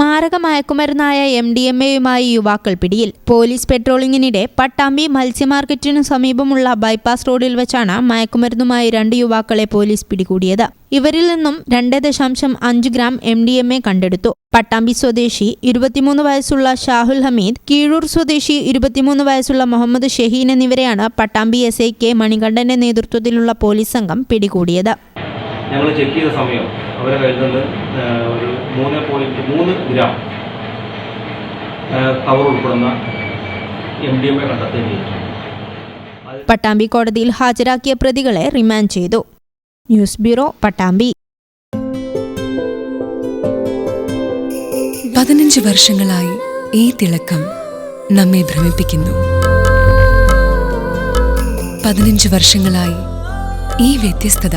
മാരക മയക്കുമരുന്നായ M D M എയുമായി യുവാക്കൾ പിടിയിൽ. പോലീസ് പെട്രോളിംഗിനിടെ പട്ടാമ്പി മത്സ്യമാർക്കറ്റിനു സമീപമുള്ള ബൈപ്പാസ് റോഡിൽ വെച്ചാണ് മയക്കുമരുന്നുമായി രണ്ട് യുവാക്കളെ പോലീസ് പിടികൂടിയത്. ഇവരിൽ നിന്നും രണ്ട് ദശാംശം അഞ്ച് gram M D M A കണ്ടെടുത്തു. പട്ടാമ്പി സ്വദേശി ഇരുപത്തിമൂന്ന് വയസ്സുള്ള ഷാഹുൽ ഹമീദ് കീഴൂർ സ്വദേശി ഇരുപത്തിമൂന്ന് വയസ്സുള്ള മുഹമ്മദ് ഷഹീൻ എന്നിവരെയാണ് പട്ടാമ്പി എസ് ഐ കെ മണികണ്ഠന്റെ നേതൃത്വത്തിലുള്ള പോലീസ് സംഘം പിടികൂടിയത്. ഞങ്ങൾ ചെക്ക് ചെയ്ത സമയം അവരെ കയ്യിൽ നിന്ന് ഒരു മൂന്ന് പോയിന്റ് മൂന്ന് ഗ്രാം കവർ ഉൾപ്പെടുന്ന എം ഡി എം എ കണ്ടെത്തുകയും ചെയ്തു. പട്ടാമ്പി കോടതിയിൽ ഹാജരാക്കിയ പ്രതികളെ റിമാൻഡ് ചെയ്തു. News bureau Pattambi. പതിനഞ്ച് വർഷങ്ങളായി ഈ തിളക്കം നമ്മെ ഭ്രമിപ്പിക്കുന്നു. പതിനഞ്ച് വർഷങ്ങളായി ഈ വ്യത്യസ്തത